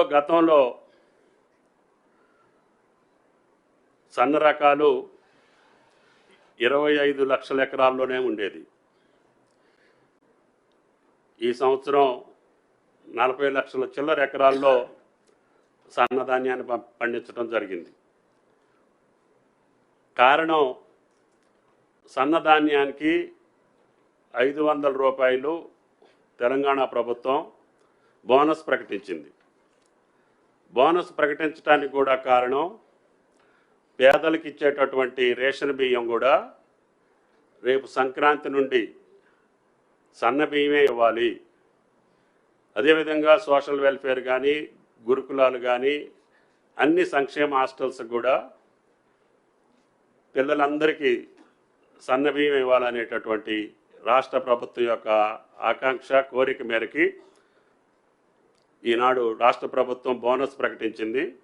రాష్ట్రంలో గతంలో సన్న రకాలు ఇరవై ఐదు లక్షల ఎకరాల్లోనే ఉండేది. ఈ సంవత్సరం నలభై లక్షల చిల్లర ఎకరాల్లో సన్నధాన్యాన్ని పండించడం జరిగింది. కారణం సన్నధాన్యానికి ఐదు వందల రూపాయలు తెలంగాణ ప్రభుత్వం బోనస్ ప్రకటించింది. బోనస్ ప్రకటించడానికి కూడా కారణం పేదలకు ఇచ్చేటటువంటి రేషన్ బియ్యం కూడా రేపు సంక్రాంతి నుండి సన్న బియ్యమే ఇవ్వాలి. అదేవిధంగా సోషల్ వెల్ఫేర్ కానీ గురుకులాలు కానీ అన్ని సంక్షేమ హాస్టల్స్ కూడా పిల్లలందరికీ సన్న బియ్యం ఇవ్వాలనేటటువంటి రాష్ట్ర ప్రభుత్వం యొక్క ఆకాంక్ష కోరిక మేరకి ఈనాడు రాష్ట్ర ప్రభుత్వం బోనస్ ప్రకటించింది.